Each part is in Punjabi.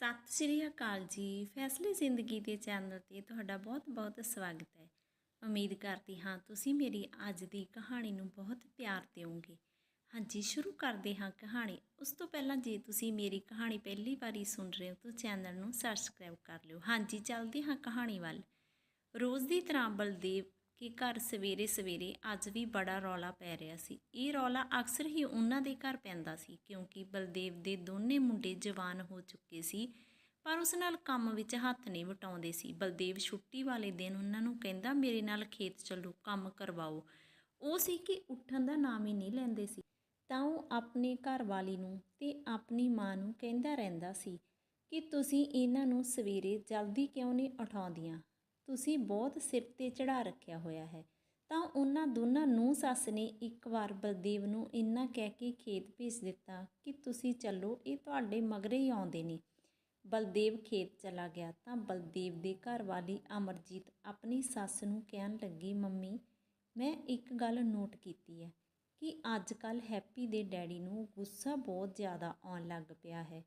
ਸਤਿ ਸ਼੍ਰੀ ਅਕਾਲ ਜੀ। ਫੈਸਲੇ ਜ਼ਿੰਦਗੀ ਦੇ ਚੈਨਲ ਤੇ ਤੁਹਾਡਾ ਬਹੁਤ-ਬਹੁਤ ਸਵਾਗਤ ਹੈ। ਉਮੀਦ ਕਰਦੀ ਹਾਂ ਤੁਸੀਂ ਮੇਰੀ ਅੱਜ ਦੀ ਕਹਾਣੀ ਨੂੰ ਬਹੁਤ ਪਿਆਰ ਦਿਓਗੇ। ਹਾਂਜੀ, ਸ਼ੁਰੂ ਕਰਦੇ ਹਾਂ ਕਹਾਣੀ। ਉਸ ਤੋਂ ਪਹਿਲਾਂ ਜੇ ਤੁਸੀਂ ਮੇਰੀ ਕਹਾਣੀ ਪਹਿਲੀ ਵਾਰੀ ਸੁਣ ਰਹੇ ਹੋ ਤਾਂ ਚੈਨਲ ਨੂੰ ਸਬਸਕ੍ਰਾਈਬ ਕਰ ਲਿਓ। ਹਾਂਜੀ, ਚੱਲਦੇ ਹਾਂ ਕਹਾਣੀ ਵੱਲ। ਰੋਜ਼ ਦੀ ਤਰ੍ਹਾਂ ਬਲਦੇਵ ਕਿ ਘਰ ਸਵੇਰੇ ਸਵੇਰੇ ਅੱਜ ਵੀ ਬੜਾ ਰੌਲਾ ਪੈ ਰਿਹਾ ਸੀ। ਇਹ ਰੌਲਾ ਅਕਸਰ ਹੀ ਉਹਨਾਂ ਦੇ ਘਰ ਪੈਂਦਾ ਸੀ, ਕਿਉਂਕਿ ਬਲਦੇਵ ਦੇ ਦੋਨੇ ਮੁੰਡੇ ਜਵਾਨ ਹੋ ਚੁੱਕੇ ਸੀ, ਪਰ ਉਸ ਨਾਲ ਕੰਮ ਵਿੱਚ ਹੱਥ ਨਹੀਂ ਵਟਾਉਂਦੇ ਸੀ। ਬਲਦੇਵ ਛੁੱਟੀ ਵਾਲੇ ਦਿਨ ਉਹਨਾਂ ਨੂੰ ਕਹਿੰਦਾ, ਮੇਰੇ ਨਾਲ ਖੇਤ ਚੱਲੋ, ਕੰਮ ਕਰਵਾਓ। ਉਹ ਸੀ ਕਿ ਉੱਠਣ ਦਾ ਨਾਮ ਹੀ ਨਹੀਂ ਲੈਂਦੇ ਸੀ। ਤਾਂ ਉਹ ਆਪਣੇ ਘਰ ਵਾਲੀ ਨੂੰ ਤੇ ਆਪਣੀ ਮਾਂ ਨੂੰ ਕਹਿੰਦਾ ਰਹਿੰਦਾ ਸੀ ਕਿ ਤੁਸੀਂ ਇਹਨਾਂ ਨੂੰ ਸਵੇਰੇ ਜਲਦੀ ਕਿਉਂ ਨਹੀਂ ਉਠਾਉਂਦੀਆਂ? ਤੁਸੀਂ ਬਹੁਤ ਸਿਰ ਤੇ ਚੜਾ ਰੱਖਿਆ ਹੋਇਆ ਹੈ। ਤਾਂ ਉਹਨਾਂ ਦੋਨਾਂ ਨੂੰ ਸੱਸ ਨੇ ਇੱਕ ਵਾਰ ਬਲਦੇਵ ਨੂੰ ਇੰਨਾ ਕਹਿ ਕੇ ਖੇਤ ਭੇਜ ਦਿੱਤਾ ਕਿ ਤੁਸੀਂ ਚੱਲੋ, ਇਹ ਤੁਹਾਡੇ ਮਗਰੇ ਹੀ ਆਉਂਦੇ ਨੇ। ਬਲਦੇਵ ਖੇਤ ਚਲਾ ਗਿਆ ਤਾਂ ਬਲਦੇਵ ਦੇ ਘਰ ਵਾਲੀ ਅਮਰਜੀਤ ਆਪਣੀ ਸੱਸ ਨੂੰ ਕਹਿਣ ਲੱਗੀ, ਮੰਮੀ, ਮੈਂ ਇੱਕ ਗੱਲ ਨੋਟ ਕੀਤੀ ਹੈ ਕਿ ਅੱਜ ਕੱਲ ਹੈਪੀ ਦੇ ਡੈਡੀ ਨੂੰ ਗੁੱਸਾ ਬਹੁਤ ਜ਼ਿਆਦਾ ਆਉਣ ਲੱਗ ਪਿਆ ਹੈ।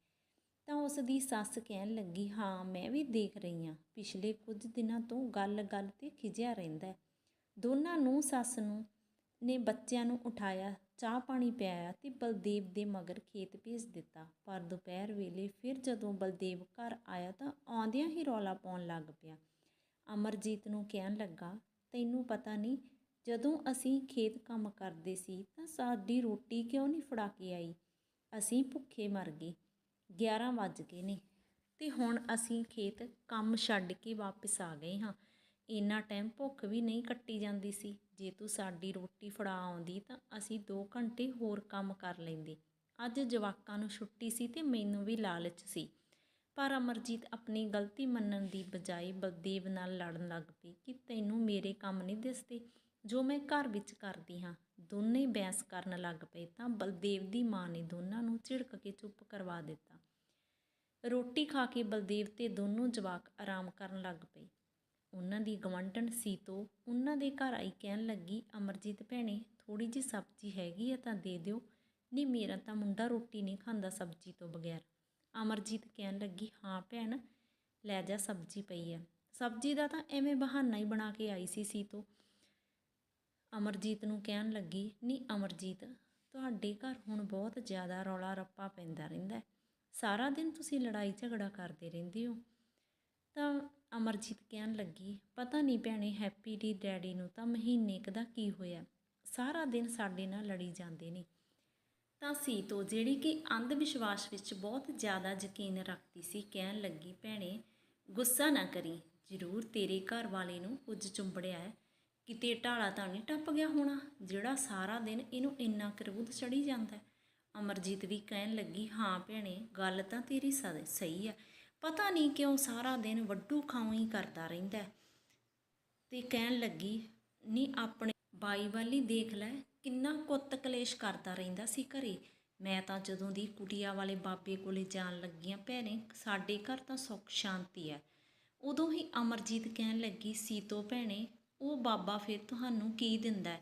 ਤਾਂ ਉਸ ਦੀ ਸੱਸ ਕਹਿਣ ਲੱਗੀ, ਹਾਂ, ਮੈਂ ਵੀ ਦੇਖ ਰਹੀ ਹਾਂ। ਪਿਛਲੇ ਕੁਝ ਦਿਨਾਂ ਤੋਂ ਗੱਲ-ਗੱਲ ਤੇ ਖਿਜਿਆ ਰਹਿੰਦਾ ਦੋਨਾਂ ਨੂੰ, ਸੱਸ ਨੂੰ, ਨੇ ਬੱਚਿਆਂ ਨੂੰ ਉਠਾਇਆ, ਚਾਹ ਪਾਣੀ ਪਿਆਇਆ ਤੇ ਬਲਦੇਵ ਦੇ ਮਗਰ ਖੇਤ ਭੇਜ ਦਿੱਤਾ। ਪਰ ਦੁਪਹਿਰ ਵੇਲੇ ਫਿਰ ਜਦੋਂ ਬਲਦੇਵ ਘਰ ਆਇਆ ਤਾਂ ਆਉਂਦਿਆਂ ਹੀ ਰੌਲਾ ਪਾਉਣ ਲੱਗ ਪਿਆ। ਅਮਰਜੀਤ ਨੂੰ ਕਹਿਣ ਲੱਗਾ, ਤੈਨੂੰ ਪਤਾ ਨਹੀਂ, ਜਦੋਂ ਅਸੀਂ ਖੇਤ ਕੰਮ ਕਰਦੇ ਸੀ ਤਾਂ ਸਾਡੀ ਰੋਟੀ ਕਿਉਂ ਨਹੀਂ ਫੜਾ ਕੇ ਆਈ? ਅਸੀਂ ਭੁੱਖੇ ਮਰ ਗਏ। 11 ਵੱਜ ਗਏ ਨੇ। ਅਤੇ ਹੁਣ ਅਸੀਂ ਖੇਤ ਕੰਮ ਛੱਡ ਕੇ ਵਾਪਸ ਆ ਗਏ ਹਾਂ। ਇੰਨਾ ਟਾਈਮ ਭੁੱਖ ਵੀ ਨਹੀਂ ਕੱਟੀ ਜਾਂਦੀ ਸੀ। ਜੇ ਤੂੰ ਸਾਡੀ ਰੋਟੀ ਫੜਾ ਆਉਂਦੀ ਤਾਂ ਅਸੀਂ 2 ਘੰਟੇ ਹੋਰ ਕੰਮ ਕਰ ਲੈਂਦੇ। ਅੱਜ ਜਵਾਕਾਂ ਨੂੰ ਛੁੱਟੀ ਸੀ ਤੇ ਮੈਨੂੰ ਵੀ ਲਾਲਚ ਸੀ। ਪਰ ਅਮਰਜੀਤ ਆਪਣੀ ਗਲਤੀ ਮੰਨਣ ਦੀ ਬਜਾਏ ਬਲਦੇਵ ਨਾਲ ਲੜਨ ਲੱਗ ਪਈ ਕਿ ਤੈਨੂੰ ਮੇਰੇ ਕੰਮ ਨਹੀਂ ਦਿਸਦੇ। ਜੋ ਮੈਂ ਘਰ ਵਿੱਚ ਕਰਦੀ ਹਾਂ, ਦੋਨੇ ਬਹਿਸ ਕਰਨ ਲੱਗ ਪਏ ਤਾਂ ਬਲਦੇਵ ਦੀ ਮਾਂ ਨੇ ਦੋਨਾਂ ਨੂੰ ਝਿੜਕ ਕੇ ਚੁੱਪ ਕਰਵਾ ਦਿੱਤਾ। ਰੋਟੀ ਖਾ ਕੇ ਬਲਦੇਵ ਤੇ ਦੋਨੋਂ ਜਵਾਕ ਆਰਾਮ ਕਰਨ ਲੱਗ ਪਏ। ਉਹਨਾਂ ਦੀ ਗਵੰਡਣ ਸੀਤੋ ਉਹਨਾਂ ਦੇ ਘਰ ਆਈ ਕਹਿਣ ਲੱਗੀ, ਅਮਰਜੀਤ ਭੈਣੇ ਥੋੜੀ ਜੀ ਸਬਜ਼ੀ ਹੈਗੀ ਆ ਤਾਂ ਦੇ ਦਿਓ। ਨਹੀਂ, ਮੇਰਾ ਤਾਂ ਮੁੰਡਾ ਰੋਟੀ ਨਹੀਂ ਖਾਂਦਾ ਸਬਜ਼ੀ ਤੋਂ ਬਗੈਰ। ਅਮਰਜੀਤ ਕਹਿਣ ਲੱਗੀ, ਹਾਂ ਭੈਣ, ਲੈ ਜਾ ਸਬਜ਼ੀ ਪਈ ਹੈ ਸਬਜ਼ੀ ਦਾ ਤਾਂ ਐਵੇਂ ਬਹਾਨਾ ਹੀ ਬਣਾ ਕੇ ਆਈ ਸੀ ਸੀਤੋ। ਅਮਰਜੀਤ ਨੂੰ ਕਹਿਣ ਲੱਗੀ, ਨਹੀਂ ਅਮਰਜੀਤ, ਤੁਹਾਡੇ ਘਰ ਹੁਣ ਬਹੁਤ ਜ਼ਿਆਦਾ ਰੌਲਾ ਰੱਪਾ ਪੈਂਦਾ ਰਹਿੰਦਾ ਸਾਰਾ ਦਿਨ ਤੁਸੀਂ ਲੜਾਈ ਝਗੜਾ ਕਰਦੇ ਰਹਿੰਦੇ ਹੋ। ਤਾਂ ਅਮਰਜੀਤ ਕਹਿਣ ਲੱਗੀ, ਪਤਾ ਨਹੀਂ ਭੈਣੇ, ਹੈਪੀ ਦੀ ਡੈਡੀ ਨੂੰ ਤਾਂ ਮਹੀਨੇ ਕਦਾ ਕੀ ਹੋਇਆ। ਸਾਰਾ ਦਿਨ ਸਾਡੇ ਨਾਲ ਲੜੀ ਜਾਂਦੇ ਨੇ। ਤਾਂ ਸੀਤੋ ਜਿਹੜੀ ਕਿ ਅੰਧ ਵਿਸ਼ਵਾਸ ਵਿੱਚ ਬਹੁਤ ਜ਼ਿਆਦਾ ਯਕੀਨ ਰੱਖਦੀ ਸੀ, ਕਹਿਣ ਲੱਗੀ, ਭੈਣੇ, ਗੁੱਸਾ ਨਾ ਕਰੀ। ਜ਼ਰੂਰ ਤੇਰੇ ਘਰ ਵਾਲੇ ਨੂੰ ਕੁਝ ਚੁੰਬੜਿਆ ਹੈ। ਕਿਤੇ ਢਾਲਾ ਤਾਂ ਨਹੀਂ ਟੱਪ ਗਿਆ ਹੋਣਾ, ਜਿਹੜਾ ਸਾਰਾ ਦਿਨ ਇਹਨੂੰ ਇੰਨਾ ਕਰੂਦ ਚੜੀ ਜਾਂਦਾ ਹੈ। ਅਮਰਜੀਤ ਵੀ ਕਹਿਣ ਲੱਗੀ, ਹਾਂ ਭੈਣੇ, ਗੱਲ ਤਾਂ ਤੇਰੀ ਸਹੀ ਹੈ ਪਤਾ ਨਹੀਂ ਕਿਉਂ ਸਾਰਾ ਦਿਨ ਵੱਡੂ ਖਾਉਂ ਹੀ ਕਰਦਾ ਰਹਿੰਦਾ ਹੈ। ਤੇ ਕਹਿਣ ਲੱਗੀ ਨਹੀਂ ਆਪਣੇ ਬਾਈ ਵਾਲੀ ਦੇਖ ਲੈ, ਕਿੰਨਾ ਕੁੱਤ ਕਲੇਸ਼ ਕਰਦਾ ਰਹਿੰਦਾ ਸੀ ਘਰੇ। ਮੈਂ ਤਾਂ ਜਦੋਂ ਦੀ ਕੁਟੀਆ ਵਾਲੇ ਬਾਬੇ ਕੋਲੇ ਜਾਣ ਲੱਗੀਆਂ ਭੈਣੇ, ਸਾਡੇ ਘਰ ਤਾਂ ਸੁੱਖ ਸ਼ਾਂਤੀ ਹੈ। ਉਦੋਂ ਹੀ ਅਮਰਜੀਤ ਕਹਿਣ ਲੱਗੀ, ਸੀਤੋ ਭੈਣੇ, ਉਹ ਬਾਬਾ ਫਿਰ ਤੁਹਾਨੂੰ ਕੀ ਦਿੰਦਾ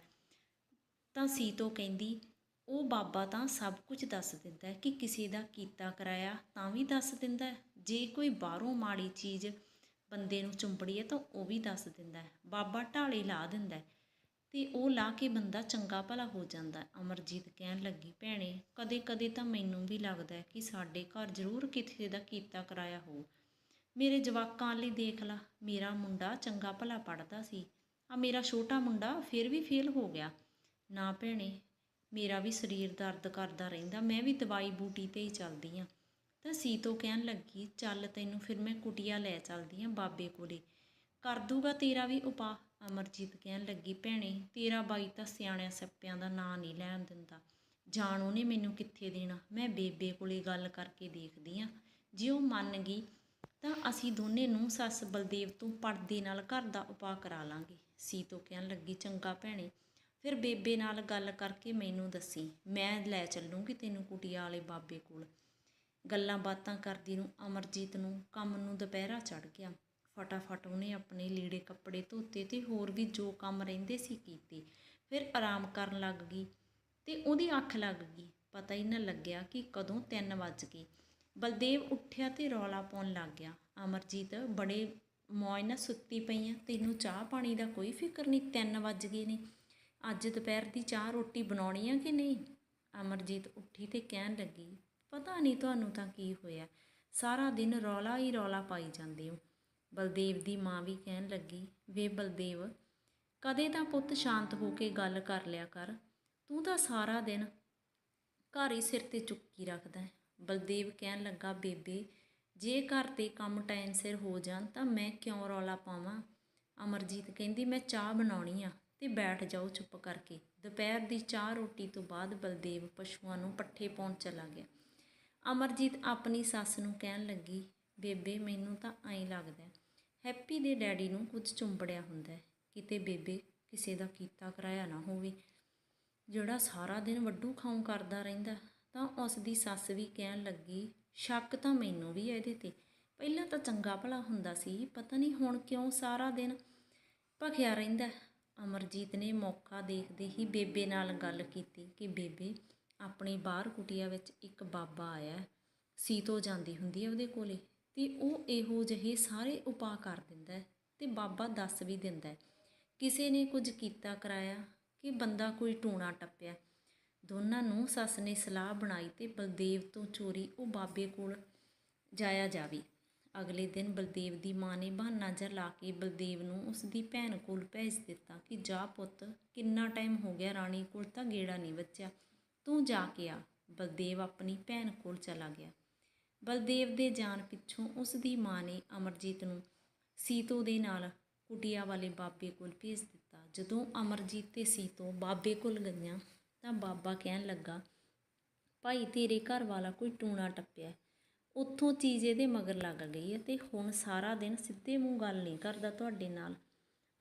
ਤਾਂ ਸੀਤੋ ਕਹਿੰਦੀ ਉਹ ਬਾਬਾ ਤਾਂ ਸਭ ਕੁਝ ਦੱਸ ਦਿੰਦਾ ਕਿ ਕਿਸੇ ਦਾ ਕੀਤਾ ਕਰਾਇਆ ਤਾਂ ਵੀ ਦੱਸ ਦਿੰਦਾ ਜੇ ਕੋਈ ਬਾਹਰੋਂ ਮਾੜੀ ਚੀਜ਼ ਬੰਦੇ ਨੂੰ ਚੁੰਬੜੀ ਹੈ ਤਾਂ ਉਹ ਵੀ ਦੱਸ ਦਿੰਦਾ ਬਾਬਾ ਢਾਲੇ ਲਾ ਦਿੰਦਾ ਹੈ ਤੇ ਉਹ ਲਾ ਕੇ ਬੰਦਾ ਚੰਗਾ ਭਲਾ ਹੋ ਜਾਂਦਾ ਅਮਰਜੀਤ ਕਹਿਣ ਲੱਗੀ, ਭੈਣੇ ਕਦੇ ਕਦੇ ਤਾਂ ਮੈਨੂੰ ਵੀ ਲੱਗਦਾ ਕਿ ਸਾਡੇ ਘਰ ਜ਼ਰੂਰ ਕਿਸੇ ਦਾ ਕੀਤਾ ਕਰਾਇਆ ਹੋ। ਮੇਰੇ ਜਵਾਕਾਂ ਲਈ ਦੇਖ ਲਾ, ਮੇਰਾ ਮੁੰਡਾ ਚੰਗਾ ਭਲਾ ਪੜਦਾ ਸੀ। ਆ ਮੇਰਾ ਛੋਟਾ ਮੁੰਡਾ ਫਿਰ ਵੀ ਫੇਲ ਹੋ ਗਿਆ। ਨਾ ਭੈਣੇ ਮੇਰਾ ਵੀ ਸਰੀਰ ਦਰਦ ਕਰਦਾ ਰਹਿੰਦਾ, ਮੈਂ ਵੀ ਦਵਾਈ ਬੂਟੀ ਤੇ ਹੀ ਚੱਲਦੀ ਆ ਤਾਂ ਸੀਤੋ ਕਹਿਣ ਲੱਗੀ, ਚੱਲ ਤੈਨੂੰ ਫਿਰ ਮੈਂ ਕੁਟੀਆ ਲੈ ਚੱਲਦੀ ਆ ਬਾਬੇ ਕੋਲੇ। ਕਰ ਦੂਗਾ ਤੇਰਾ ਵੀ ਉਪਾ ਅਮਰਜੀਤ ਕਹਿਣ ਲੱਗੀ, ਭੈਣੇ, ਤੇਰਾ ਬਾਈ ਤਾਂ ਸਿਆਣਿਆਂ ਸੱਪਿਆਂ ਦਾ ਨਾਂ ਨਹੀਂ ਲੈਣ ਦਿੰਦਾ। ਜਾਣ ਉਹਨੇ ਮੈਨੂੰ ਕਿੱਥੇ ਦੇਣਾ? ਮੈਂ ਬੇਬੇ ਕੋਲੇ ਗੱਲ ਕਰਕੇ ਦੇਖਦੀ ਆ ਜੇ ਉਹ ਮੰਨ ਗਈ, ਤਾਂ ਅਸੀਂ ਦੋਨੇ ਨੂੰ ਸੱਸ ਬਲਦੇਵ ਤੋਂ ਪਰਦੇ ਨਾਲ ਘਰ ਦਾ ਉਪਾਅ ਕਰਾ ਲਾਂਗੇ। ਸੀਤੋ ਕਹਿਣ ਲੱਗੀ, ਚੰਗਾ ਭੈਣੇ ਫਿਰ ਬੇਬੇ ਨਾਲ ਗੱਲ ਕਰਕੇ ਮੈਨੂੰ ਦੱਸੀ, ਮੈਂ ਲੈ ਚੱਲੂੰਗੀ ਤੈਨੂੰ ਕੁਟੀਆ ਵਾਲੇ ਬਾਬੇ ਕੋਲ। ਗੱਲਾਂ ਬਾਤਾਂ ਕਰਦੀ ਨੂੰ ਅਮਰਜੀਤ ਨੂੰ ਕੰਮ ਨੂੰ ਦੁਪਹਿਰਾ ਚੜ ਗਿਆ। ਫਟਾਫਟ ਉਹਨੇ ਆਪਣੇ ਲੀੜੇ ਕੱਪੜੇ ਧੋਤੇ ਤੇ ਹੋਰ ਵੀ ਜੋ ਕੰਮ ਰਹਿੰਦੇ ਸੀ ਕੀਤੇ। ਫਿਰ ਆਰਾਮ ਕਰਨ ਲੱਗ ਗਈ ਤੇ ਉਹਦੀ ਅੱਖ ਲੱਗ ਗਈ। ਪਤਾ ਹੀ ਨਾ ਲੱਗਿਆ ਕਿ ਕਦੋਂ 3 ਵੱਜ ਗਏ। ਬਲਦੇਵ ਉੱਠਿਆ ਤੇ ਰੌਲਾ ਪਾਉਣ ਲੱਗ ਗਿਆ। ਅਮਰਜੀਤ ਬੜੇ ਮੌਜ ਨਾਲ ਸੁੱਤੀ ਪਈ ਆ, ਤੈਨੂੰ ਚਾਹ ਪਾਣੀ ਦਾ ਕੋਈ ਫਿਕਰ ਨਹੀਂ 3 ਵੱਜ ਗਏ ਨੇ। ਅੱਜ ਦੁਪਹਿਰ ਦੀ ਚਾਹ ਰੋਟੀ ਬਣਾਉਣੀ ਆ ਕਿ ਨਹੀਂ? ਅਮਰਜੀਤ ਉੱਠੀ ਤੇ ਕਹਿਣ ਲੱਗੀ, ਪਤਾ ਨਹੀਂ ਤੁਹਾਨੂੰ ਤਾਂ ਕੀ ਹੋਇਆ? ਸਾਰਾ ਦਿਨ ਰੌਲਾ ਹੀ ਰੌਲਾ ਪਾਈ ਜਾਂਦੇ ਹੋ। ਬਲਦੇਵ ਦੀ ਮਾਂ ਵੀ ਕਹਿਣ ਲੱਗੀ, ਵੇ ਬਲਦੇਵ, ਕਦੇ ਤਾਂ ਪੁੱਤ ਸ਼ਾਂਤ ਹੋ ਕੇ ਗੱਲ ਕਰ ਲਿਆ ਕਰ। ਤੂੰ ਤਾਂ ਸਾਰਾ ਦਿਨ ਘਰ ਹੀ ਸਿਰ ਤੇ ਚੁੱਕੀ ਰੱਖਦਾ ਹੈ। ਬਲਦੇਵ ਕਹਿਣ ਲੱਗਾ, ਬੇਬੇ, ਜੇ ਘਰ ਤੇ ਕੰਮ ਟਾਈਮ ਸਿਰ ਹੋ ਜਾਣ ਤਾਂ ਮੈਂ ਕਿਉਂ ਰੌਲਾ ਪਾਵਾਂ? ਅਮਰਜੀਤ ਕਹਿੰਦੀ, ਮੈਂ ਚਾਹ ਬਣਾਉਣੀ ਆ। ਤੇ ਬੈਠ ਜਾਓ ਚੁੱਪ ਕਰਕੇ। ਦੁਪਹਿਰ ਦੀ ਚਾਹ ਰੋਟੀ ਤੋਂ ਬਾਅਦ ਬਲਦੇਵ ਪਸ਼ੂਆਂ ਨੂੰ ਪੱਠੇ ਪਾਉਣ ਚਲਾ ਗਿਆ। ਅਮਰਜੀਤ ਆਪਣੀ ਸੱਸ ਨੂੰ ਕਹਿਣ ਲੱਗੀ, ਬੇਬੇ, ਮੈਨੂੰ ਤਾਂ ਐਂ ਲੱਗਦਾ ਹੈਪੀ ਦੇ ਡੈਡੀ ਨੂੰ ਕੁਝ ਚੁੰਬੜਿਆ ਹੁੰਦਾ ਕਿਤੇ ਬੇਬੇ ਕਿਸੇ ਦਾ ਕੀਤਾ ਕਰਾਇਆ ਨਾ ਹੋਵੇ। ਜਿਹੜਾ ਸਾਰਾ ਦਿਨ ਵੱਡੂ ਖਾਉਂ ਕਰਦਾ ਰਹਿੰਦਾ ਤਾਂ ਉਸ ਦੀ ਸੱਸ ਵੀ ਕਹਿਣ ਲੱਗੀ, ਸ਼ੱਕ ਤਾਂ ਮੈਨੂੰ ਵੀ ਹੈ ਇਹਦੇ ਤੇ। ਪਹਿਲਾਂ ਤਾਂ ਚੰਗਾ ਭਲਾ ਹੁੰਦਾ ਸੀ, ਪਤਾ ਨਹੀਂ ਹੁਣ ਕਿਉਂ ਸਾਰਾ ਦਿਨ ਭਖਿਆ ਰਹਿੰਦਾ ਅਮਰਜੀਤ ਨੇ ਮੌਕਾ ਦੇਖਦੇ ਹੀ ਬੇਬੇ ਨਾਲ ਗੱਲ ਕੀਤੀ ਕਿ ਬੇਬੇ, ਆਪਣੇ ਬਾਹਰ ਕੁਟੀਆ ਵਿੱਚ ਇੱਕ ਬਾਬਾ ਆਇਆ ਹੈ। ਸੀਤੋ ਜਾਂਦੀ ਹੁੰਦੀ ਹੈ ਉਹਦੇ ਕੋਲੇ ਤੇ ਉਹ ਇਹੋ ਜਿਹੇ ਸਾਰੇ ਉਪਾਅ ਕਰ ਦਿੰਦਾ ਹੈ ਤੇ ਬਾਬਾ ਦੱਸ ਵੀ ਦਿੰਦਾ ਕਿਸੇ ਨੇ ਕੁਝ ਕੀਤਾ ਕਰਾਇਆ ਕਿ ਬੰਦਾ ਕੋਈ ਟੂਣਾ ਟੱਪਿਆ ਦੋਨਾਂ ਨੂੰ ਸੱਸ ਨੇ ਸਲਾਹ ਬਣਾਈ ਤੇ ਬਲਦੇਵ ਤੋਂ ਚੋਰੀ ਉਹ ਬਾਬੇ ਕੋਲ ਜਾਇਆ ਜਾਵੇ ਅਗਲੇ ਦਿਨ ਬਲਦੇਵ ਦੀ ਮਾਂ ਨੇ ਬਹਾਨਾ ਜਿਹਾ ਲਾ ਕੇ ਬਲਦੇਵ ਨੂੰ ਉਸ ਦੀ ਭੈਣ ਕੋਲ ਭੇਜ ਦਿੱਤਾ ਕਿ ਜਾ ਪੁੱਤ, ਕਿੰਨਾ ਟਾਈਮ ਹੋ ਗਿਆ ਰਾਣੀ ਕੋਲ ਤਾਂ ਗੇੜਾ ਨਹੀਂ ਵੱਜਿਆ। ਤੂੰ ਜਾ ਕੇ ਆ। ਬਲਦੇਵ ਆਪਣੀ ਭੈਣ ਕੋਲ ਚਲਾ ਗਿਆ। ਬਲਦੇਵ ਦੇ ਜਾਣ ਪਿੱਛੋਂ ਉਸ ਦੀ ਮਾਂ ਨੇ ਅਮਰਜੀਤ ਨੂੰ ਸੀਤੋ ਦੇ ਨਾਲ ਕੁਟੀਆ ਵਾਲੇ ਬਾਬੇ ਕੋਲ ਭੇਜ ਦਿੱਤਾ। ਜਦੋਂ ਅਮਰਜੀਤ ਤੇ ਸੀਤੋ ਬਾਬੇ ਕੋਲ ਗਈਆਂ ਤਾਂ ਬਾਬਾ ਕਹਿਣ ਲੱਗਾ, ਭਾਈ, ਤੇਰੇ ਘਰ ਵਾਲਾ ਕੋਈ ਟੂਣਾ ਟੱਪਿਆ। ਉੱਥੋਂ ਚੀਜ਼ ਇਹਦੇ ਮਗਰ ਲੱਗ ਗਈ ਹੈ ਤੇ ਹੁਣ ਸਾਰਾ ਦਿਨ ਸਿੱਧੇ ਮੂੰਹ ਗੱਲ ਨਹੀਂ ਕਰਦਾ ਤੁਹਾਡੇ ਨਾਲ।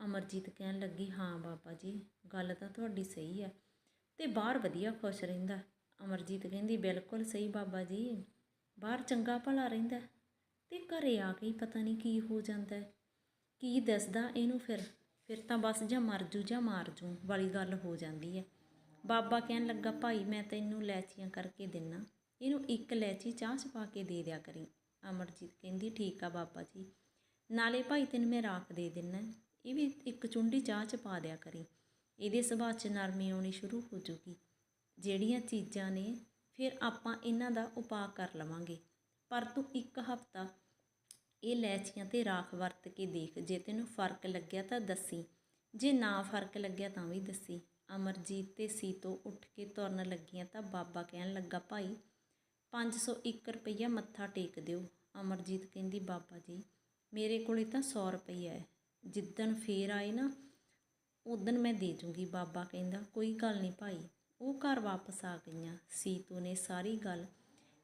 ਅਮਰਜੀਤ ਕਹਿਣ ਲੱਗੀ, ਹਾਂ ਬਾਬਾ ਜੀ, ਗੱਲ ਤਾਂ ਤੁਹਾਡੀ ਸਹੀ ਹੈ ਤੇ ਬਾਹਰ ਵਧੀਆ ਖੁਸ਼ ਰਹਿੰਦਾ। ਅਮਰਜੀਤ ਕਹਿੰਦੀ, ਬਿਲਕੁਲ ਸਹੀ ਬਾਬਾ ਜੀ, ਬਾਹਰ ਚੰਗਾ ਭਲਾ ਰਹਿੰਦਾ ਤੇ ਘਰੇ ਆ ਕੇ ਹੀ ਪਤਾ ਨਹੀਂ ਕੀ ਹੋ ਜਾਂਦਾ ਕੀ ਦੱਸਦਾ ਇਹਨੂੰ ਫਿਰ? ਫਿਰ ਤਾਂ ਬਸ ਜਾਂ ਮਰ ਜੂ ਜਾਂ ਮਾਰ ਜੂ ਵਾਲੀ ਗੱਲ ਹੋ ਜਾਂਦੀ ਹੈ। ਬਾਬਾ ਕਹਿਣ ਲੱਗਾ, ਭਾਈ, ਮੈਂ ਤੈਨੂੰ ਲੈਚੀਆਂ ਕਰਕੇ ਦਿੰਨਾ। ਇਹਨੂੰ ਇੱਕ ਲੈਚੀ ਚਾਹ 'ਚ ਪਾ ਕੇ ਦੇ ਦਿਆ ਕਰੀ। ਅਮਰਜੀਤ ਕਹਿੰਦੀ, ਠੀਕ ਆ ਬਾਬਾ ਜੀ। ਨਾਲੇ ਭਾਈ ਤੈਨੂੰ ਮੈਂ ਰਾਖ ਦੇ ਦਿੰਨਾ। ਇਹ ਵੀ ਇੱਕ ਚੁੰਡੀ ਚਾਹ 'ਚ ਪਾ ਦਿਆ ਕਰੀ। ਇਹਦੇ ਸੁਭਾਅ 'ਚ ਨਰਮੀ ਆਉਣੀ ਸ਼ੁਰੂ ਹੋ ਜੂਗੀ। ਜਿਹੜੀਆਂ ਚੀਜ਼ਾਂ ਨੇ, ਫਿਰ ਆਪਾਂ ਇਹਨਾਂ ਦਾ ਉਪਾਅ ਕਰ ਲਵਾਂਗੇ। ਪਰ ਤੂੰ ਇੱਕ ਹਫ਼ਤਾ ਇਹ ਲੈਚੀਆਂ ਤੇ ਰਾਖ ਵਰਤ ਕੇ ਦੇਖ। ਜੇ ਤੈਨੂੰ ਫ਼ਰਕ ਲੱਗਿਆ ਤਾਂ ਦੱਸੀ। ਜੇ ਨਾ ਫ਼ਰਕ ਲੱਗਿਆ ਤਾਂ ਵੀ ਦੱਸੀ। ਅਮਰਜੀਤ ਤੇ ਸੀਤੋ ਉੱਠ ਕੇ ਤੁਰਨ ਲੱਗੀਆਂ ਤਾਂ ਬਾਬਾ ਕਹਿਣ ਲੱਗਾ, ਭਾਈ 501 ਰੁਪਈਆ ਮੱਥਾ ਟੇਕ ਦਿਓ। ਅਮਰਜੀਤ ਕਹਿੰਦੀ, ਬਾਬਾ ਜੀ, ਮੇਰੇ ਕੋਲੇ ਤਾਂ 100 ਰੁਪਈਆ ਹੈ। ਜਿੱਦਣ ਫੇਰ ਆਏ ਨਾ ਉਦਣ ਮੈਂ ਦੇ ਜੂੰਗੀ। ਬਾਬਾ ਕਹਿੰਦਾ, ਕੋਈ ਗੱਲ ਨਹੀਂ ਭਾਈ, ਉਹ ਘਰ ਵਾਪਸ ਆ ਗਈਆਂ। ਸੀਤੂ ਨੇ ਸਾਰੀ ਗੱਲ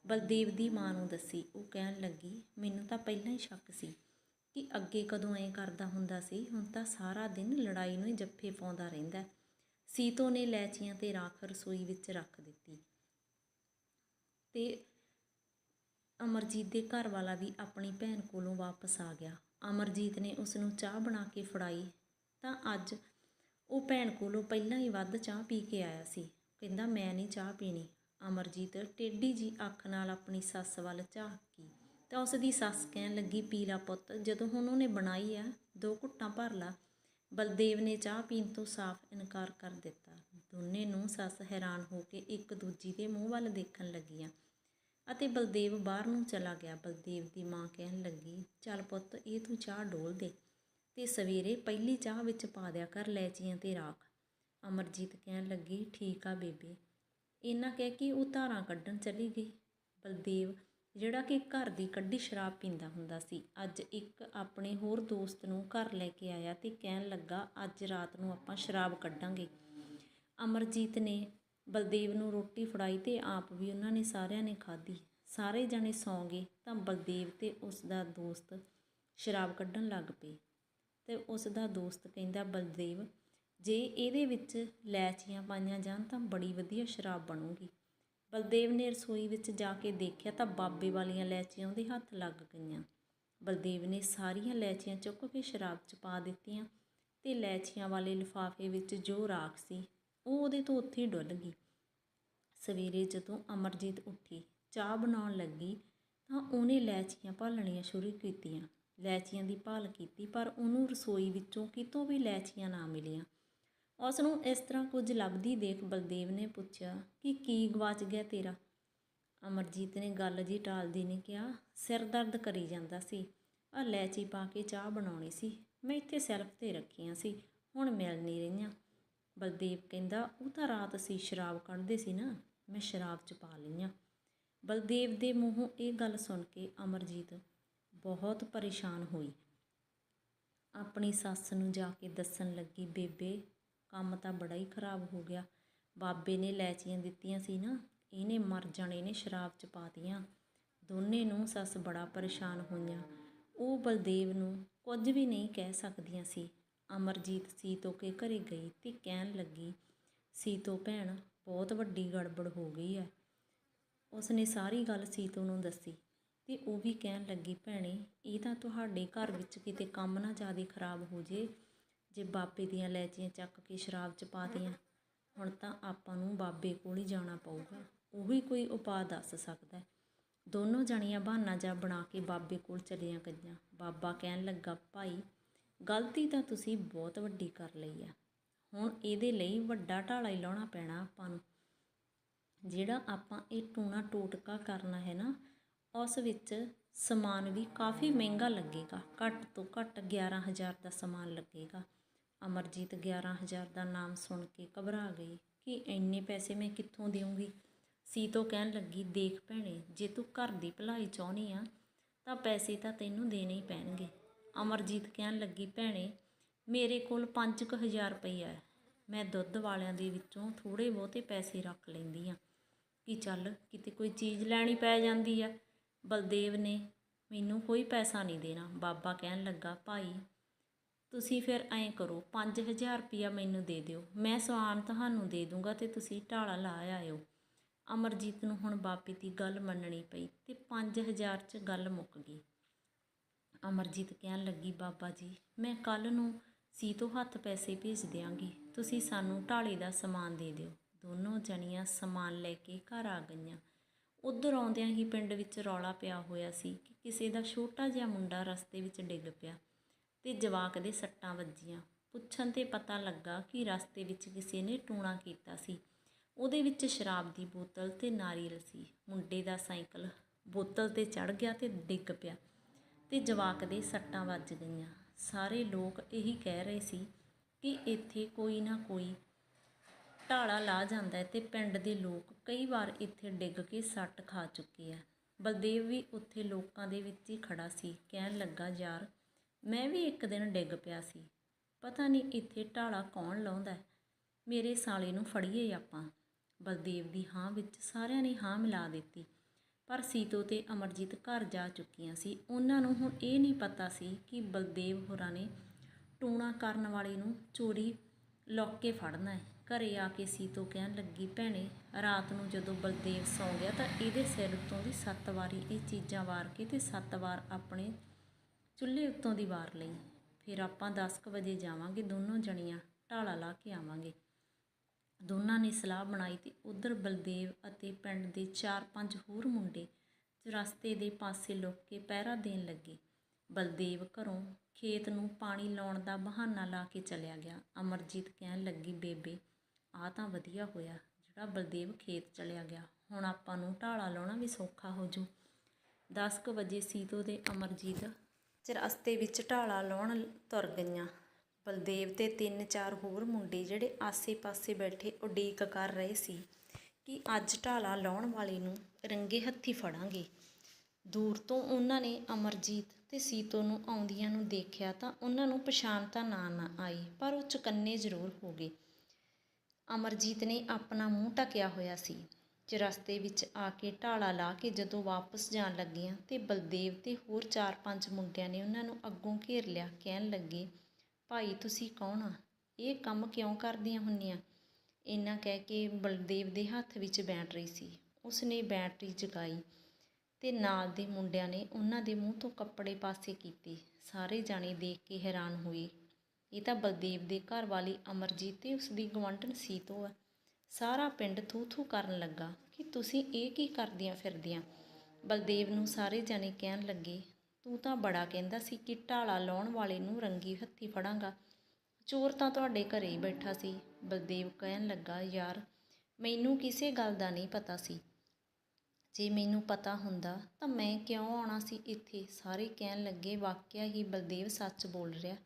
ਬਲਦੇਵ ਦੀ ਮਾਂ ਨੂੰ ਦੱਸੀ। ਉਹ ਕਹਿਣ ਲੱਗੀ, ਮੈਨੂੰ ਤਾਂ ਪਹਿਲਾਂ ਹੀ ਸ਼ੱਕ ਸੀ ਕਿ ਅੱਗੇ ਕਦੋਂ ਐਂ ਕਰਦਾ ਹੁੰਦਾ ਸੀ। ਹੁਣ ਤਾਂ ਸਾਰਾ ਦਿਨ ਲੜਾਈ ਨੂੰ ਹੀ ਜੱਫੇ ਪਾਉਂਦਾ ਰਹਿੰਦਾ ਸੀਤੋ ਨੇ ਲੈਚੀਆਂ ਤੇ ਰਾਖ ਰਸੋਈ ਵਿੱਚ ਰੱਖ ਦਿੱਤੀ। ਤੇ ਅਮਰਜੀਤ ਦੇ ਘਰ ਵਾਲਾ ਵੀ ਆਪਣੀ ਭੈਣ ਕੋਲੋਂ ਵਾਪਸ ਆ ਗਿਆ। ਅਮਰਜੀਤ ਨੇ ਉਸ ਨੂੰ ਚਾਹ ਬਣਾ ਕੇ ਫੜਾਈ ਤਾਂ ਅੱਜ ਉਹ ਭੈਣ ਕੋਲੋਂ ਪਹਿਲਾਂ ਹੀ ਵੱਧ ਚਾਹ ਪੀ ਕੇ ਆਇਆ ਸੀ। ਕਹਿੰਦਾ, ਮੈਂ ਨਹੀਂ ਚਾਹ ਪੀਣੀ। ਅਮਰਜੀਤ ਟੇਢੀ ਜੀ ਅੱਖ ਨਾਲ ਆਪਣੀ ਸੱਸ ਵੱਲ ਝਾਕੀ ਤਾਂ ਉਸ ਦੀ ਸੱਸ ਕਹਿਣ ਲੱਗੀ ਪੀ ਲਾ ਪੁੱਤ, ਜਦੋਂ ਹੁਣ ਉਹਨੇ ਬਣਾਈ ਆ, ਦੋ ਘੁੱਟਾਂ ਭਰ ਲਾ। ਬਲਦੇਵ ਨੇ ਚਾਹ ਪੀਣ ਤੋਂ ਸਾਫ਼ ਇਨਕਾਰ ਕਰ ਦਿੱਤਾ। ਦੋਨੇ ਨੂੰ ਸੱਸ ਹੈਰਾਨ ਹੋ ਕੇ ਇੱਕ ਦੂਜੀ ਦੇ ਮੂੰਹ ਵੱਲ ਦੇਖਣ ਲੱਗੀਆਂ ਅਤੇ ਬਲਦੇਵ ਬਾਹਰ ਨੂੰ ਚਲਾ ਗਿਆ। ਬਲਦੇਵ ਦੀ ਮਾਂ ਕਹਿਣ ਲੱਗੀ, ਚੱਲ ਪੁੱਤ, ਇਹ ਤੂੰ ਚਾਹ ਡੋਲ ਦੇ ਤੇ ਸਵੇਰੇ ਪਹਿਲੀ ਚਾਹ ਵਿੱਚ ਪਾ ਦਿਆ ਕਰ ਲੈਚੀਆਂ ਤੇ ਰਾਖ। ਅਮਰਜੀਤ ਕਹਿਣ ਲੱਗੀ, ਠੀਕ ਆ ਬੇਬੇ ਇਹਨਾਂ ਕਹਿ ਕੇ ਉਹ ਧਾਰਾਂ ਕੱਢਣ ਚਲੀ ਗਈ। ਬਲਦੇਵ, ਜਿਹੜਾ ਕਿ ਘਰ ਦੀ ਕੱਢੀ ਸ਼ਰਾਬ ਪੀਂਦਾ ਹੁੰਦਾ ਸੀ, ਅੱਜ ਇੱਕ ਆਪਣੇ ਹੋਰ ਦੋਸਤ ਨੂੰ ਘਰ ਲੈ ਕੇ ਆਇਆ ਤੇ ਕਹਿਣ ਲੱਗਾ, ਅੱਜ ਰਾਤ ਨੂੰ ਆਪਾਂ ਸ਼ਰਾਬ ਕੱਢਾਂਗੇ। ਅਮਰਜੀਤ ਨੇ ਬਲਦੇਵ ਨੂੰ ਰੋਟੀ ਫੜਾਈ ਤੇ ਆਪ ਵੀ ਉਹਨਾਂ ਨੇ ਸਾਰਿਆਂ ਨੇ ਖਾਧੀ। ਸਾਰੇ ਜਣੇ ਸੌਂ ਗਏ ਤਾਂ ਬਲਦੇਵ ਤੇ ਉਸ ਦਾ ਦੋਸਤ ਸ਼ਰਾਬ ਕੱਢਣ ਲੱਗ ਪਏ ਤੇ ਉਸ ਦਾ ਦੋਸਤ ਕਹਿੰਦਾ, ਬਲਦੇਵ, ਜੇ ਇਹਦੇ ਵਿੱਚ ਲੈਚੀਆਂ ਪਾਈਆਂ ਜਾਣ ਤਾਂ ਬੜੀ ਵਧੀਆ ਸ਼ਰਾਬ ਬਣੂਗੀ ਬਲਦੇਵ ਨੇ ਰਸੋਈ ਵਿੱਚ ਜਾ ਕੇ ਦੇਖਿਆ ਤਾਂ ਬਾਬੇ ਵਾਲੀਆਂ ਲੈਚੀਆਂ ਉਹਦੇ ਹੱਥ ਲੱਗ ਗਈਆਂ। ਬਲਦੇਵ ਨੇ ਸਾਰੀਆਂ ਲੈਚੀਆਂ ਚੁੱਕ ਕੇ ਸ਼ਰਾਬ 'ਚ ਪਾ ਦਿੱਤੀਆਂ ਤੇ ਲੈਚੀਆਂ ਵਾਲੇ ਲਿਫਾਫੇ ਵਿੱਚ ਜੋ ਰਾਖ ਸੀ ਉਹ ਉਹਦੇ ਤੋਂ ਉੱਥੇ ਹੀ ਡੁੱਲ ਗਈ। ਸਵੇਰੇ ਜਦੋਂ ਅਮਰਜੀਤ ਉੱਠੀ, ਚਾਹ ਬਣਾਉਣ ਲੱਗੀ ਤਾਂ ਉਹਨੇ ਲੈਚੀਆਂ ਭਾਲਣੀਆਂ ਸ਼ੁਰੂ ਕੀਤੀਆਂ। ਲੈਚੀਆਂ ਦੀ ਭਾਲ ਕੀਤੀ, ਪਰ ਉਹਨੂੰ ਰਸੋਈ ਵਿੱਚੋਂ ਕਿਤੋਂ ਵੀ ਲੈਚੀਆਂ ਨਾ ਮਿਲੀਆਂ। ਉਸ ਨੂੰ ਇਸ ਤਰ੍ਹਾਂ ਕੁਝ ਲੱਭਦੀ ਦੇਖ ਬਲਦੇਵ ਨੇ ਪੁੱਛਿਆ, ਕਿ, ਕੀ ਗਵਾਚ ਗਿਆ ਤੇਰਾ? ਅਮਰਜੀਤ ਨੇ ਗੱਲ ਜੀ ਟਾਲਦੀ ਨੇ ਕਿਹਾ, ਸਿਰ ਦਰਦ ਕਰੀ ਜਾਂਦਾ ਸੀ। ਆ ਲੈਚੀ ਪਾ ਕੇ ਚਾਹ ਬਣਾਉਣੀ ਸੀ। ਮੈਂ ਇੱਥੇ ਸੈਲਫ ਤੇ ਰੱਖੀਆਂ ਸੀ। ਹੁਣ ਮਿਲ ਨਹੀਂ ਰਹੀਆਂ। ਬਲਦੇਵ ਕਹਿੰਦਾ, ਉਹ ਤਾਂ ਰਾਤ ਅਸੀਂ ਸ਼ਰਾਬ ਕੱਢਦੇ ਸੀ ਨਾ, ਮੈਂ ਸ਼ਰਾਬ ਚ ਪਾ ਲਈਆਂ ਬਲਦੇਵ ਦੇ ਮੂੰਹੋਂ ਇਹ ਗੱਲ ਸੁਣ ਕੇ ਅਮਰਜੀਤ ਬਹੁਤ ਪਰੇਸ਼ਾਨ ਹੋਈ। ਆਪਣੀ ਸੱਸ ਨੂੰ ਜਾ ਕੇ ਦੱਸਣ ਲੱਗੀ, ਬੇਬੇ, ਕੰਮ ਤਾਂ ਬੜਾ ਹੀ ਖਰਾਬ ਹੋ ਗਿਆ। ਬਾਬੇ ਨੇ ਲੈਚੀਆਂ ਦਿੱਤੀਆਂ ਸੀ ਨਾ, ਇਹਨੇ ਮਰ ਜਾਣੇ ਨੇ ਸ਼ਰਾਬ ਚ ਪਾਤੀਆਂ ਦੋਨੇ ਨੂੰ ਸੱਸ ਬੜਾ ਪਰੇਸ਼ਾਨ ਹੋਈਆਂ। ਉਹ ਬਲਦੇਵ ਨੂੰ ਕੁਝ ਵੀ ਨਹੀਂ ਕਹਿ ਸਕਦੀਆਂ ਸੀ। ਅਮਰਜੀਤ ਸੀਤੋ ਕੇ ਘਰੇ ਗਈ ਤੇ ਕਹਿਣ ਲੱਗੀ ਸੀਤੋ ਭੈਣ, ਬਹੁਤ ਵੱਡੀ ਗੜਬੜ ਹੋ ਗਈ ਹੈ ਉਸਨੇ ਸਾਰੀ ਗੱਲ ਸੀਤੋ ਨੂੰ ਦੱਸੀ ਤੇ ਉਹ ਵੀ ਕਹਿਣ ਲੱਗੀ, ਭੈਣੇ, ਇਹ ਤਾਂ ਤੁਹਾਡੇ ਘਰ ਵਿੱਚ ਕਿਤੇ ਕੰਮ ਨਾ ਜ਼ਿਆਦਾ ਖਰਾਬ ਹੋ ਜੇ ਜੇ ਬਾਬੇ ਦੀਆਂ ਲੈਚੀਆਂ ਚੱਕ ਕੇ ਸ਼ਰਾਬ ਚ ਪਾਤੀਆਂ ਹੁਣ ਤਾਂ ਆਪਾਂ ਨੂੰ ਬਾਬੇ ਕੋਲ ਹੀ ਜਾਣਾ ਪਊਗਾ। ਉਹੀ ਕੋਈ ਉਪਾਅ ਦੱਸ ਸਕਦਾ। ਹੈ ਦੋਨੋਂ ਜਣੀਆਂ ਬਹਾਨਾ ਜਾ ਬਣਾ ਕੇ ਬਾਬੇ ਕੋਲ ਚਲੀਆਂ ਗਈਆਂ। ਬਾਬਾ ਕਹਿਣ ਲੱਗਾ, ਭਾਈ ਗਲਤੀ ਤਾਂ ਤੁਸੀਂ ਬਹੁਤ ਵੱਡੀ ਕਰ ਲਈ ਆ। ਹੁਣ ਇਹਦੇ ਲਈ ਵੱਡਾ ਢਾਲਾ ਹੀ ਲਾਉਣਾ ਪੈਣਾ ਆਪਾਂ ਨੂੰ। ਜਿਹੜਾ ਆਪਾਂ ਇਹ ਟੂਣਾ ਟੋਟਕਾ ਕਰਨਾ ਹੈ ਨਾ, ਉਸ ਵਿੱਚ ਸਮਾਨ ਵੀ ਕਾਫੀ ਮਹਿੰਗਾ ਲੱਗੇਗਾ। ਘੱਟ ਤੋਂ ਘੱਟ 11000 ਦਾ ਸਮਾਨ ਲੱਗੇਗਾ। ਅਮਰਜੀਤ 11000 ਦਾ ਨਾਮ ਸੁਣ ਕੇ ਘਬਰਾ ਗਈ ਕਿ ਇੰਨੇ ਪੈਸੇ ਮੈਂ ਕਿੱਥੋਂ ਦੇਵਾਂਗੀ ਸੀਤੋ ਕਹਿਣ ਲੱਗੀ, ਦੇਖ ਭੈਣੇ, ਜੇ ਤੂੰ ਘਰ ਦੀ ਭਲਾਈ ਚਾਹਨੀ ਆ, ਤਾਂ ਪੈਸੇ ਤਾਂ ਤੈਨੂੰ ਦੇਣੇ ਹੀ ਪੈਣਗੇ। ਅਮਰਜੀਤ ਕਹਿਣ ਲੱਗੀ, ਭੈਣੇ, ਮੇਰੇ ਕੋਲ 5000 ਰੁਪਈਆ ਹੈ। ਮੈਂ ਦੁੱਧ ਵਾਲਿਆਂ ਦੇ ਵਿੱਚੋਂ ਥੋੜੇ ਬਹੁਤੇ ਪੈਸੇ ਰੱਖ ਲੈਂਦੀ ਆ ਕਿ ਚੱਲ, ਕਿਤੇ ਕੋਈ ਚੀਜ਼ ਲੈਣੀ ਪੈ ਜਾਂਦੀ ਆ? ਬਲਦੇਵ ਨੇ ਮੈਨੂੰ ਕੋਈ ਪੈਸਾ ਨਹੀਂ ਦੇਣਾ। ਬਾਬਾ ਕਹਿਣ ਲੱਗਾ, ਭਾਈ, ਤੁਸੀਂ ਫਿਰ ਐਂ ਕਰੋ 5000 ਰੁਪਇਆ ਮੈਨੂੰ ਦੇ ਦਿਓ। ਮੈਂ ਸਮਾਨ ਤੁਹਾਨੂੰ ਦੇ ਦੂੰਗਾ ਤੇ ਤੁਸੀਂ ਢਾਲਾ ਲਾ ਆਇਓ। ਅਮਰਜੀਤ ਨੂੰ ਹੁਣ ਬਾਬੇ ਦੀ ਗੱਲ ਮੰਨਣੀ ਪਈ ਤੇ 5000 ਚ ਗੱਲ ਮੁੱਕ ਗਈ। ਅਮਰਜੀਤ ਕਹਿਣ ਲੱਗੀ, ਬਾਬਾ ਜੀ, ਮੈਂ ਕੱਲ ਨੂੰ ਸੀ ਤੋਂ ਹੱਥ ਪੈਸੇ ਭੇਜ ਦਿਆਂਗੀ। ਤੁਸੀਂ ਸਾਨੂੰ ਢਾਲੇ ਦਾ ਸਮਾਨ ਦੇ ਦਿਓ। ਦੋਨੋਂ ਜਣੀਆਂ ਸਮਾਨ ਲੈ ਕੇ ਘਰ ਆ ਗਈਆਂ। ਉਧਰ ਆਉਂਦਿਆਂ ਹੀ ਪਿੰਡ ਵਿੱਚ ਰੌਲਾ ਪਿਆ ਹੋਇਆ ਸੀ ਕਿ ਕਿਸੇ ਦਾ ਛੋਟਾ ਜਿਹਾ ਮੁੰਡਾ ਰਸਤੇ ਵਿੱਚ ਡਿੱਗ ਪਿਆ ਤੇ ਜਵਾਕ ਦੇ ਸੱਟਾਂ ਵੱਜੀਆਂ। ਪੁੱਛਣ ਤੇ ਪਤਾ ਲੱਗਾ ਕਿ ਰਸਤੇ ਵਿੱਚ ਕਿਸੇ ਨੇ ਟੂਣਾ ਕੀਤਾ ਸੀ। ਉਹਦੇ ਵਿੱਚ ਸ਼ਰਾਬ ਦੀ ਬੋਤਲ ਤੇ ਨਾਰੀਅਲ ਸੀ। ਮੁੰਡੇ ਦਾ ਸਾਈਕਲ ਬੋਤਲ ਤੇ ਚੜ ਗਿਆ ਤੇ ਡਿੱਗ ਪਿਆ। ਅਤੇ ਜਵਾਕ ਦੇ ਸੱਟਾਂ ਵੱਜ ਗਈਆਂ। ਸਾਰੇ ਲੋਕ ਇਹੀ ਕਹਿ ਰਹੇ ਸੀ ਕਿ ਇੱਥੇ ਕੋਈ ਨਾ ਕੋਈ ਢਾਲਾ ਲਾ ਜਾਂਦਾ ਅਤੇ ਪਿੰਡ ਦੇ ਲੋਕ ਕਈ ਵਾਰ ਇੱਥੇ ਡਿੱਗ ਕੇ ਸੱਟ ਖਾ ਚੁੱਕੇ ਆ। ਬਲਦੇਵ ਵੀ ਉੱਥੇ ਲੋਕਾਂ ਦੇ ਵਿੱਚ ਹੀ ਖੜਾ ਸੀ, ਕਹਿਣ ਲੱਗਾ, ਯਾਰ, ਮੈਂ ਵੀ ਇੱਕ ਦਿਨ ਡਿੱਗ ਪਿਆ ਸੀ। ਪਤਾ ਨਹੀਂ ਇੱਥੇ ਢਾਲਾ ਕੌਣ ਲਾਉਂਦਾ ਮੇਰੇ ਸਾਲੇ ਨੂੰ ਫੜੀਏ ਆਪਾਂ। ਬਲਦੇਵ ਦੀ ਹਾਂ ਵਿੱਚ ਸਾਰਿਆਂ ਨੇ ਹਾਂ ਮਿਲਾ ਦਿੱਤੀ। ਪਰ ਸੀਤੋ ਤੇ ਅਮਰਜੀਤ ਘਰ ਜਾ ਚੁੱਕੀਆਂ ਸੀ। ਉਹਨਾਂ ਨੂੰ ਹੁਣ ਇਹ ਨਹੀਂ ਪਤਾ ਸੀ ਕਿ ਬਲਦੇਵ ਹੋਰਾਂ ਨੇ ਟੂਣਾ ਕਰਨ ਵਾਲੇ ਨੂੰ ਚੋਰੀ ਲੁੱਕ ਕੇ ਫੜਨਾ ਹੈ। ਘਰੇ ਆ ਕੇ ਸੀਤੋ ਕਹਿਣ ਲੱਗੀ, ਭੈਣੇ, ਰਾਤ ਨੂੰ ਜਦੋਂ ਬਲਦੇਵ ਸੌਂ ਗਿਆ ਤਾਂ ਇਹਦੇ ਸਿਰ ਉੱਤੋਂ ਦੀ ਸੱਤ ਵਾਰੀ ਇਹ ਚੀਜ਼ਾਂ ਵਾਰ ਕੇ ਤੇ ਸੱਤ ਵਾਰ ਆਪਣੇ ਚੁੱਲ੍ਹੇ ਉੱਤੋਂ ਦੀ ਵਾਰ ਲਈ। ਫਿਰ ਆਪਾਂ 10 ਵਜੇ ਜਾਵਾਂਗੇ, ਦੋਨੋਂ ਜਣੀਆਂ ਢਾਲਾ ਲਾ ਕੇ ਆਵਾਂਗੇ। ਦੋਨਾਂ ਨੇ ਸਲਾਹ ਬਣਾਈ ਅਤੇ ਉੱਧਰ ਬਲਦੇਵ ਅਤੇ ਪਿੰਡ ਦੇ 4-5 ਹੋਰ ਮੁੰਡੇ ਚੁਰਸਤੇ ਦੇ ਪਾਸੇ ਲੁੱਕ ਕੇ ਪਹਿਰਾ ਦੇਣ ਲੱਗੇ। ਬਲਦੇਵ ਘਰੋਂ ਖੇਤ ਨੂੰ ਪਾਣੀ ਲਾਉਣ ਦਾ ਬਹਾਨਾ ਲਾ ਕੇ ਚਲਿਆ ਗਿਆ। ਅਮਰਜੀਤ ਕਹਿਣ ਲੱਗੀ, ਬੇਬੇ, ਆਹ ਤਾਂ ਵਧੀਆ ਹੋਇਆ ਜਿਹੜਾ ਬਲਦੇਵ ਖੇਤ ਚਲਿਆ ਗਿਆ। ਹੁਣ ਆਪਾਂ ਨੂੰ ਢਾਲਾ ਲਾਉਣਾ ਵੀ ਸੌਖਾ ਹੋ ਜੂ। 10 ਵਜੇ ਸੀਤੋ ਦੇ ਅਮਰਜੀਤ ਚਰਸਤੇ ਵਿੱਚ ਢਾਲਾ ਲਾਉਣ ਤੁਰ ਗਈਆਂ। ਬਲਦੇਵ ਤੇ ਤਿੰਨ ਚਾਰ ਹੋਰ ਮੁੰਡੇ ਜਿਹੜੇ ਆਸੇ-ਪਾਸੇ ਬੈਠੇ ਉਡੀਕ ਕਰ ਰਹੇ ਸੀ ਕਿ ਅੱਜ ਢਾਲਾ ਲਾਉਣ ਵਾਲੇ ਨੂੰ ਰੰਗੇ ਹੱਥੀ ਫੜਾਂਗੇ। ਦੂਰ ਤੋਂ ਉਹਨਾਂ ਨੇ ਅਮਰਜੀਤ ਤੇ ਸੀਤੋ ਨੂੰ ਆਉਂਦੀਆਂ ਨੂੰ ਦੇਖਿਆ ਤਾਂ ਉਹਨਾਂ ਨੂੰ ਪਛਾਣ ਤਾਂ ਨਾ ਨਾ ਆਈ, ਪਰ ਉਹ ਚੁਕੰਨੇ ਜ਼ਰੂਰ ਹੋ ਗਏ। ਅਮਰਜੀਤ ਨੇ ਆਪਣਾ ਮੂੰਹ ਢਕਿਆ ਹੋਇਆ ਸੀ। ਰਸਤੇ ਵਿੱਚ ਆ ਕੇ ਢਾਲਾ ਲਾ ਕੇ ਜਦੋਂ ਵਾਪਸ ਜਾਣ ਲੱਗੀਆਂ ਤੇ ਬਲਦੇਵ ਤੇ ਹੋਰ 4-5 ਮੁੰਡਿਆਂ ਨੇ ਉਹਨਾਂ ਨੂੰ ਅੱਗੋਂ ਘੇਰ ਲਿਆ, ਕਹਿਣ ਲੱਗੇ ਭਾਈ, ਤੁਸੀਂ ਕੌਣ ਆ? ਇਹ ਕੰਮ ਕਿਉਂ ਕਰਦੀਆਂ ਹੁੰਨੀਆਂ? ਇੰਨਾ ਕਹਿ ਕੇ ਬਲਦੇਵ ਦੇ ਹੱਥ ਵਿੱਚ ਬੈਟਰੀ ਸੀ। ਉਸਨੇ ਬੈਟਰੀ ਜਗਾਈ ਤੇ ਨਾਲ ਦੇ ਮੁੰਡਿਆਂ ਨੇ ਉਹਨਾਂ ਦੇ ਮੂੰਹ ਤੋਂ ਕੱਪੜੇ ਪਾਸੇ ਕੀਤੇ। ਸਾਰੇ ਜਾਣੇ ਦੇਖ ਕੇ ਹੈਰਾਨ ਹੋਏ। ਇਹ ਤਾਂ ਬਲਦੇਵ ਦੇ ਘਰ ਵਾਲੀ ਅਮਰਜੀਤ ਤੇ ਉਸ ਦੀ ਗਵੰਡਨ ਸੀਤੋ ਆ। ਸਾਰਾ ਪਿੰਡ ਥੂ ਥੂ ਕਰਨ ਲੱਗਾ ਕਿ ਤੁਸੀਂ ਇਹ ਕੀ ਕਰਦੀਆਂ ਫਿਰਦੀਆਂ? ਬਲਦੇਵ ਨੂੰ ਸਾਰੇ ਜਾਣੇ ਕਹਿਣ ਲੱਗੇ ਤੂੰ ਤਾਂ ਬੜਾ ਕਹਿੰਦਾ ਸੀ ਕਿ ਢਾਲਾ ਲਾਉਣ ਵਾਲੇ ਨੂੰ ਰੰਗੀ ਹੱਥੀ ਫੜਾਂਗਾ। ਚੋਰ ਤਾਂ ਤੁਹਾਡੇ ਘਰੇ ਹੀ ਬੈਠਾ ਸੀ। ਬਲਦੇਵ ਕਹਿਣ ਲੱਗਾ, ਯਾਰ, ਮੈਨੂੰ ਕਿਸੇ ਗੱਲ ਦਾ ਨਹੀਂ ਪਤਾ ਸੀ। ਜੇ ਮੈਨੂੰ ਪਤਾ ਹੁੰਦਾ ਤਾਂ ਮੈਂ ਕਿਉਂ ਆਉਣਾ ਸੀ ਇੱਥੇ? ਸਾਰੇ ਕਹਿਣ ਲੱਗੇ, ਵਾਕਿਆ ਹੀ ਬਲਦੇਵ ਸੱਚ ਬੋਲ ਰਿਹਾ।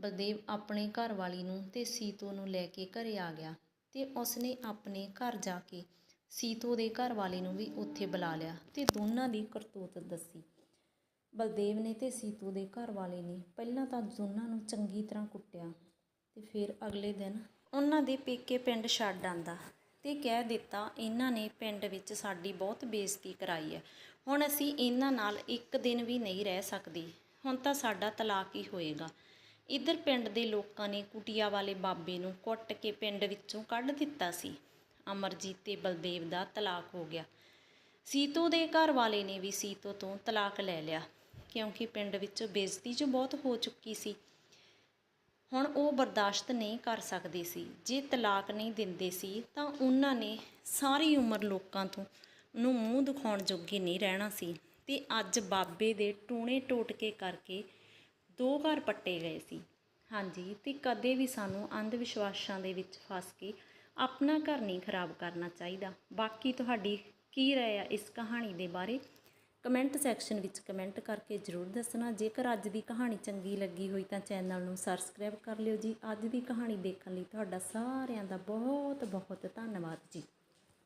ਬਲਦੇਵ ਆਪਣੇ ਘਰ ਵਾਲੀ ਨੂੰ ਤੇ ਸੀਤੋ ਨੂੰ ਲੈ ਕੇ ਘਰੇ ਆ ਗਿਆ ਤੇ ਉਸਨੇ ਆਪਣੇ ਘਰ ਜਾ ਕੇ ਸੀਤੋ ਦੇ ਘਰ ਵਾਲੇ ਨੂੰ ਵੀ ਉੱਥੇ ਬੁਲਾ ਲਿਆ ਤੇ ਦੋਨਾਂ ਦੀ ਕਰਤੂਤ ਦੱਸੀ। ਬਲਦੇਵ ਨੇ ਤੇ ਸੀਤੂ ਦੇ ਘਰ ਵਾਲੇ ਨੇ ਪਹਿਲਾਂ ਤਾਂ ਦੋਨਾਂ ਨੂੰ ਚੰਗੀ ਤਰ੍ਹਾਂ ਕੁੱਟਿਆ ਤੇ ਫਿਰ ਅਗਲੇ ਦਿਨ ਉਹਨਾਂ ਦੇ ਪੇਕੇ ਪਿੰਡ ਛੱਡ ਆਂਦਾ ਤੇ ਕਹਿ ਦਿੱਤਾ, ਇਹਨਾਂ ਨੇ ਪਿੰਡ ਵਿੱਚ ਸਾਡੀ ਬਹੁਤ ਬੇਇੱਜ਼ਤੀ ਕਰਾਈ ਹੈ। ਹੁਣ ਅਸੀਂ ਇਹਨਾਂ ਨਾਲ ਇੱਕ ਦਿਨ ਵੀ ਨਹੀਂ ਰਹਿ ਸਕਦੇ। ਹੁਣ ਤਾਂ ਸਾਡਾ ਤਲਾਕ ਹੀ ਹੋਏਗਾ। ਇੱਧਰ ਪਿੰਡ ਦੇ ਲੋਕਾਂ ਨੇ ਕੁਟਿਆ ਵਾਲੇ ਬਾਬੇ ਨੂੰ ਕੁੱਟ ਕੇ ਪਿੰਡ ਵਿੱਚੋਂ ਕੱਢ ਦਿੱਤਾ ਸੀ। ਅਮਰਜੀਤ ਤੇ ਬਲਦੇਵ ਦਾ ਤਲਾਕ ਹੋ ਗਿਆ। ਸੀਤੋ ਦੇ ਘਰ ਵਾਲੇ ਨੇ ਵੀ ਸੀਤੋ ਤੋਂ ਤਲਾਕ ਲੈ ਲਿਆ। ਕਿਉਂਕਿ ਪਿੰਡ ਵਿੱਚ ਬੇਇੱਜ਼ਤੀ ਜੋ ਬਹੁਤ ਹੋ ਚੁੱਕੀ ਸੀ, ਹੁਣ ਉਹ ਬਰਦਾਸ਼ਤ ਨਹੀਂ ਕਰ ਸਕਦੇ ਸੀ। ਜੇ ਤਲਾਕ ਨਹੀਂ ਦਿੰਦੇ ਸੀ, ਤਾਂ ਉਹਨਾਂ ਨੇ ਸਾਰੀ ਉਮਰ ਲੋਕਾਂ ਤੋਂ ਨੂੰ ਮੂੰਹ ਦਿਖਾਉਣ ਜੋਗੇ ਨਹੀਂ ਰਹਿਣਾ ਸੀ ਤੇ ਅੱਜ ਬਾਬੇ ਦੇ ਟੂਣੇ ਟੋਟਕੇ ਕਰਕੇ ਦੋ ਘਰ ਪੱਟੇ ਗਏ ਸੀ। ਹਾਂਜੀ, ਤੇ ਕਦੇ ਵੀ ਸਾਨੂੰ ਅੰਧ ਵਿਸ਼ਵਾਸਾਂ ਦੇ ਵਿੱਚ ਫਸ ਕੇ ਆਪਣਾ ਘਰ ਨਹੀਂ ਖਰਾਬ ਕਰਨਾ ਚਾਹੀਦਾ। ਬਾਕੀ ਤੁਹਾਡੀ ਕੀ ਰਾਏ ਆ ਇਸ ਕਹਾਣੀ ਦੇ ਬਾਰੇ? ਕਮੈਂਟ ਸੈਕਸ਼ਨ ਵਿੱਚ ਕਮੈਂਟ ਕਰਕੇ ਜ਼ਰੂਰ ਦੱਸਣਾ। ਜੇਕਰ ਅੱਜ ਦੀ ਕਹਾਣੀ ਚੰਗੀ ਲੱਗੀ ਹੋਈ ਤਾਂ ਚੈਨਲ ਨੂੰ ਸਬਸਕ੍ਰਾਈਬ ਕਰ ਲਿਓ ਜੀ। ਅੱਜ ਦੀ ਕਹਾਣੀ ਦੇਖਣ ਲਈ ਤੁਹਾਡਾ ਸਾਰਿਆਂ ਦਾ ਬਹੁਤ ਬਹੁਤ ਧੰਨਵਾਦ ਜੀ।